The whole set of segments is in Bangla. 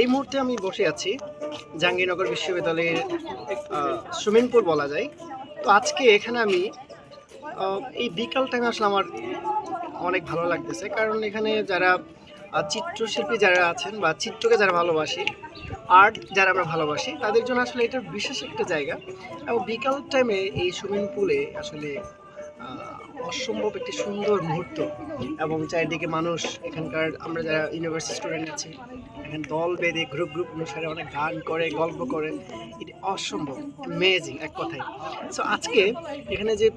এই মুহূর্তে আমি বসে আছি, জাহাঙ্গীরনগর বিশ্ববিদ্যালয়ের সুইমিং পুল বলা যায়। তো আজকে এখানে আমি এই বিকাল টাইমে আসলে আমার অনেক ভালো লাগতেছে। কারণ এখানে যারা চিত্রশিল্পী যারা আছেন বা চিত্রকে যারা ভালোবাসি আর্ট যারা আমরা ভালোবাসি, তাদের জন্য আসলে এটা বিশেষ একটা জায়গা। এবং বিকাল টাইমে এই সুইমিং পুলে আসলে অসম্ভব একটি সুন্দর মুহূর্ত। এবং চারিদিকে মানুষ, এখানকার আমরা যারা ইউনিভার্সিটি স্টুডেন্ট আছি, এখানে দল বেঁধে গ্রুপ গ্রুপ অনুসারে অনেক গান করে, গল্প করে। এটা অসম্ভব অ্যামেজিং এক কথায়। সো আজকে এখানে যে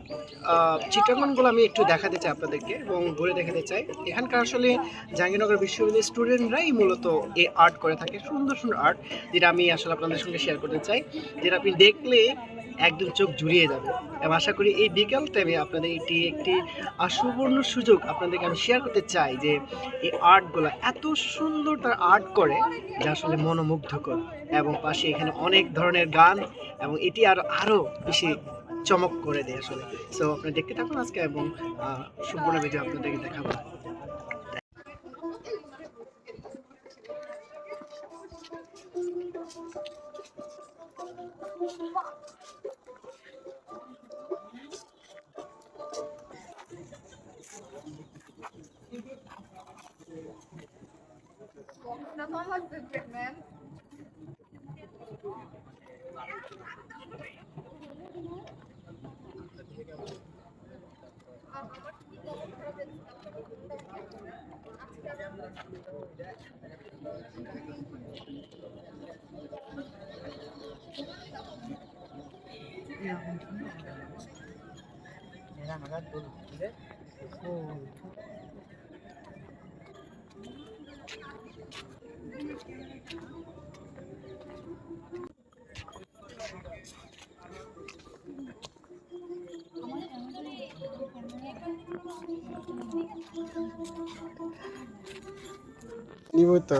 চিত্রাঙ্কনগুলো আমি একটু দেখাতে চাই আপনাদেরকে এবং ঘুরে দেখাতে চাই। এখানকার আসলে জাহাঙ্গীরনগর বিশ্ববিদ্যালয়ের স্টুডেন্টরাই মূলত এই আর্ট করে থাকে, সুন্দর সুন্দর আর্ট যেটা আমি আসলে আপনাদের সঙ্গে শেয়ার করতে চাই। যেটা আপনি দেখলে একদম চোখ জুড়িয়ে যাবে। এবং আশা করি এই বিকাল টাইমে আপনাদের এটি একটি সুবর্ণ সুযোগ আপনাদেরকে আমি শেয়ার করতে চাই যে এই আর্টগুলো এত সুন্দর তার আর্ট করে যা আসলে মনোমুগ্ধকর। এবং পাশে এখানে অনেক ধরনের গান এবং এটি আর আরও বেশি চমক করে দেয় আসলে। সো আপনি দেখতে থাকুন আজকে এবং সম্পূর্ণ ভিডিও আপনাদেরকে দেখাবো। That's not like the big man. Yeah. নিব তো।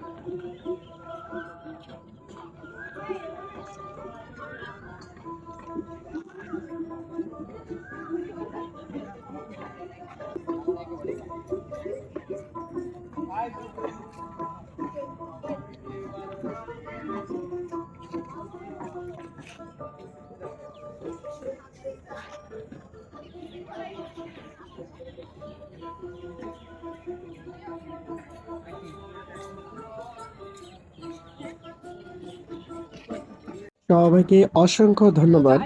সবাইকে অসংখ্য ধন্যবাদ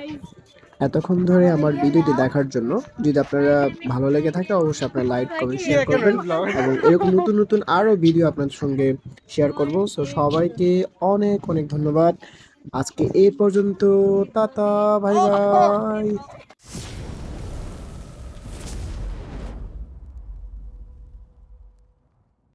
এতক্ষণ ধরে আমার ভিডিওটি দেখার জন্য। যদি আপনারা ভালো লেগে থাকে অবশ্যই আপনারা লাইক কমেন্ট শেয়ার করবেন এবং এরকম নতুন নতুন আরও ভিডিও আপনাদের সঙ্গে শেয়ার করব। সো সবাইকে অনেক অনেক ধন্যবাদ। আজকে এই পর্যন্ত টাটা বাই বাই